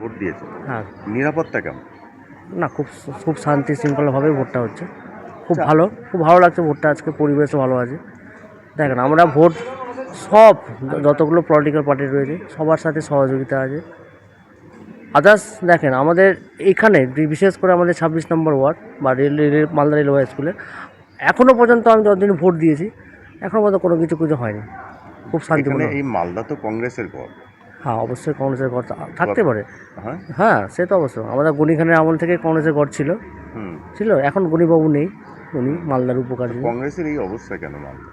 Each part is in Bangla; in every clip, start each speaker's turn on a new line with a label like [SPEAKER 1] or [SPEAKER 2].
[SPEAKER 1] ভোট দিয়েছে।
[SPEAKER 2] হ্যাঁ।
[SPEAKER 1] নিরাপত্তা কেমন?
[SPEAKER 2] না খুব খুব শান্তি শৃঙ্খলাভাবে ভোটটা হচ্ছে। খুব ভালো খুব ভালো লাগছে ভোটটা আজকে পরিবেশও ভালো আছে। দেখেন আমরা ভোট সব যতগুলো পলিটিক্যাল পার্টি রয়েছে সবার সাথে সহযোগিতা আছে। আদার্স দেখেন আমাদের এখানে বিশেষ করে আমাদের ছাব্বিশ নম্বর ওয়ার্ড বা রেল রেল- মালদা রেলওয়ে স্কুলে এখনও পর্যন্ত আমি যতদিন ভোট দিয়েছি এখনও পর্যন্ত কোনো কিছু কিছু হয়নি। খুব শান্তিপূর্ণ
[SPEAKER 1] এই মালদা তো কংগ্রেসের ঘর।
[SPEAKER 2] হ্যাঁ অবশ্যই কংগ্রেসের ঘর থাকতে পারে।
[SPEAKER 1] হ্যাঁ?
[SPEAKER 2] হ্যাঁ সে তো অবশ্য। আমাদের গণিখানের আমল থেকে কংগ্রেসের ঘর ছিল।
[SPEAKER 1] হুম।
[SPEAKER 2] ছিল এখন গণিবাবু নেই। উনি মালদার উপকার।
[SPEAKER 1] কংগ্রেসের এই অবস্থা কেন মালদা?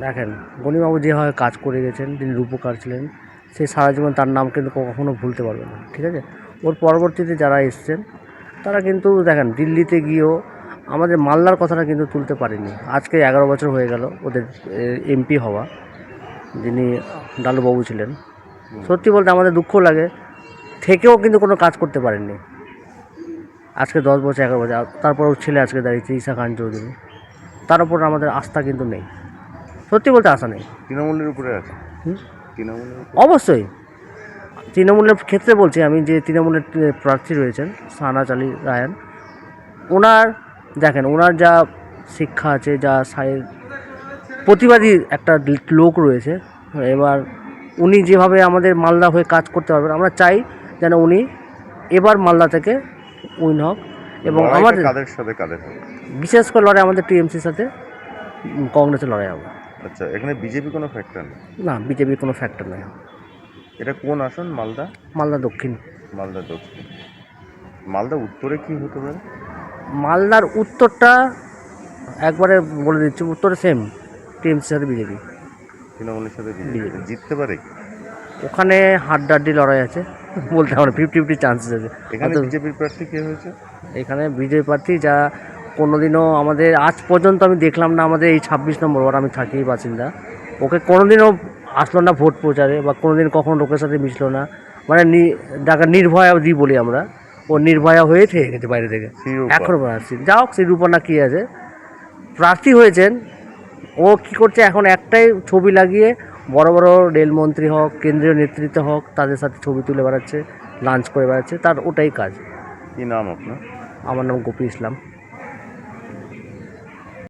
[SPEAKER 2] দেখেন গণিবাবু যেভাবে কাজ করে গেছেন তিনি রূপকার ছিলেন সেই সারা জীবন তার নাম কিন্তু কখনো ভুলতে পারবে না ঠিক আছে? ওর পরবর্তীতে যারা এসছেন তারা কিন্তু দেখেন দিল্লিতে গিয়েও আমাদের মালদার কথাটা কিন্তু তুলতে পারেনি। আজকে এগারো বছর হয়ে গেল ওদের এমপি হওয়া যিনি ডালুবাবু ছিলেন। সত্যি বলতে আমাদের দুঃখ লাগে। থেকেও কিন্তু কোনো কাজ করতে পারেননি। আজকে দশ বছর এগারো বছর তারপর ওর ছেলে আজকে দাঁড়িয়েছে ঈশা খান চৌধুরী। তার উপর আমাদের আস্থা কিন্তু নেই। সত্যি বলতে আশা নেই।
[SPEAKER 1] তৃণমূলের উপরে আছে? তৃণমূলের
[SPEAKER 2] অবশ্যই। তৃণমূলের ক্ষেত্রে বলছি আমি যে তৃণমূলের প্রার্থী রয়েছেন সানাচ আলী রায়ান ওনার দেখেন ওনার যা শিক্ষা আছে যা সাই- প্রতিবাদী একটা লোক রয়েছে এবার উনি যেভাবে আমাদের মালদা হয়ে কাজ করতে পারবেন আমরা চাই যেন উনি এবার মালদা থেকে উইন হোক এবং আমাদের
[SPEAKER 1] কাদের সাথে কাদের
[SPEAKER 2] বিশেষ করে লড়াই আমাদের টিএমসির সাথে কংগ্রেসের লড়াই হবে।
[SPEAKER 1] আচ্ছা এখানে বিজেপি কোনো ফ্যাক্টর নেই?
[SPEAKER 2] না বিজেপির কোনো ফ্যাক্টর নেই।
[SPEAKER 1] এটা কোন আসন মালদা?
[SPEAKER 2] মালদা দক্ষিণ।
[SPEAKER 1] মালদা দক্ষিণ। মালদা উত্তরে কি হতে পারে?
[SPEAKER 2] মালদার উত্তরটা একবারে বলে দিচ্ছি উত্তরে সেম টিএমসির সাথে বিজেপি।
[SPEAKER 1] তৃণমূলের সাথে বিজেপি জিততে পারে কি?
[SPEAKER 2] ওখানে হাড্ডাড্ডি লড়াই আছে বলতে আমরা ফিফটি ফিফটি চান্সেস আছে।
[SPEAKER 1] এখানে বিজেপির প্রার্থী কে হয়েছে?
[SPEAKER 2] এখানে বিজয় প্রার্থী যা কোনোদিনও আমাদের আজ পর্যন্ত আমি দেখলাম না আমাদের এই ছাব্বিশ নম্বর ওয়ার্ড আমি থাকি বাসিন্দা। ওকে কোনোদিনও আসলো না ভোট প্রচারে বা কোনোদিন কখন লোকের সাথে মিশলো না। মানে যাকে নির্ভয়া দিই বলি আমরা ও নির্ভয়া হয়ে থেকে গেছে বাইরে থেকে। আসছি যা হোক সেই রূপনা কী আছে। প্রার্থী হয়েছেন ও কি করছে? এখন একটাই ছবি লাগিয়ে বড় বড় রেলমন্ত্রী হোক কেন্দ্রীয় নেতৃত্ব হোক তাদের সাথে ছবি তুলে বেড়াচ্ছে লাঞ্চ করে বেড়াচ্ছে তার ওটাই কাজ।
[SPEAKER 1] কি নাম আপনার?
[SPEAKER 2] আমার নাম গোপী ইসলাম।